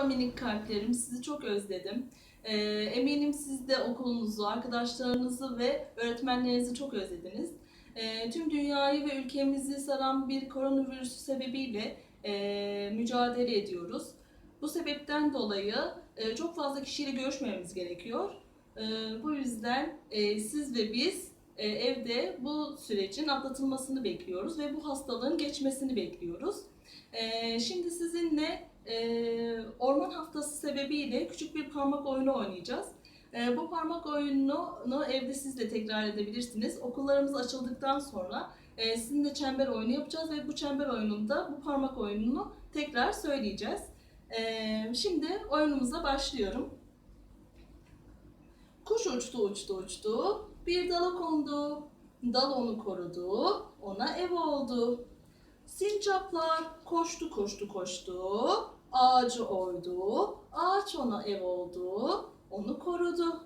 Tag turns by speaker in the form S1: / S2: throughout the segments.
S1: Merhaba minik kalplerim, sizi çok özledim. Ee, eminim siz de okulunuzu, arkadaşlarınızı ve öğretmenlerinizi çok özlediniz. Ee, tüm dünyayı ve ülkemizi saran bir koronavirüsü sebebiyle e, mücadele ediyoruz. Bu sebepten dolayı e, çok fazla kişiyle görüşmememiz gerekiyor. E, bu yüzden e, siz ve biz evde bu sürecin atlatılmasını bekliyoruz ve bu hastalığın geçmesini bekliyoruz. Şimdi sizinle Orman Haftası sebebiyle küçük bir parmak oyunu oynayacağız. E, bu parmak oyununu evde siz de tekrar edebilirsiniz. Okullarımız açıldıktan sonra e, sizinle çember oyunu yapacağız ve bu çember oyununda bu parmak oyununu tekrar söyleyeceğiz. E, şimdi oyunumuza başlıyorum. Kuş uçtu uçtu uçtu, bir dala kondu. Dal onu korudu, ona ev oldu. Sincaplar koştu koştu koştu, ağacı oydu, ağaç ona ev oldu, onu korudu.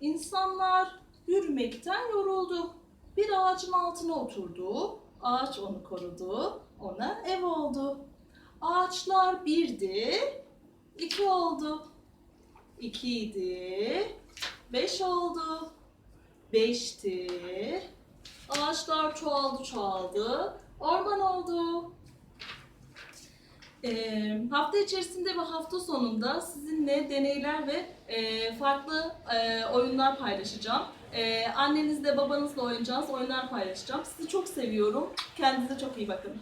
S1: İnsanlar yürümekten yoruldu. Bir ağacın altına oturdu, ağaç onu korudu, ona ev oldu. Ağaçlar birdi, iki oldu. İkiydi, beş oldu. Beşti. Ağaçlar çoğaldı çoğaldı. Orman oldu. Ee, hafta içerisinde ve hafta sonunda sizinle deneyler ve e, farklı e, oyunlar paylaşacağım. E, annenizle babanızla oynayacağınız oyunlar paylaşacağım. Sizi çok seviyorum. Kendinize çok iyi bakın.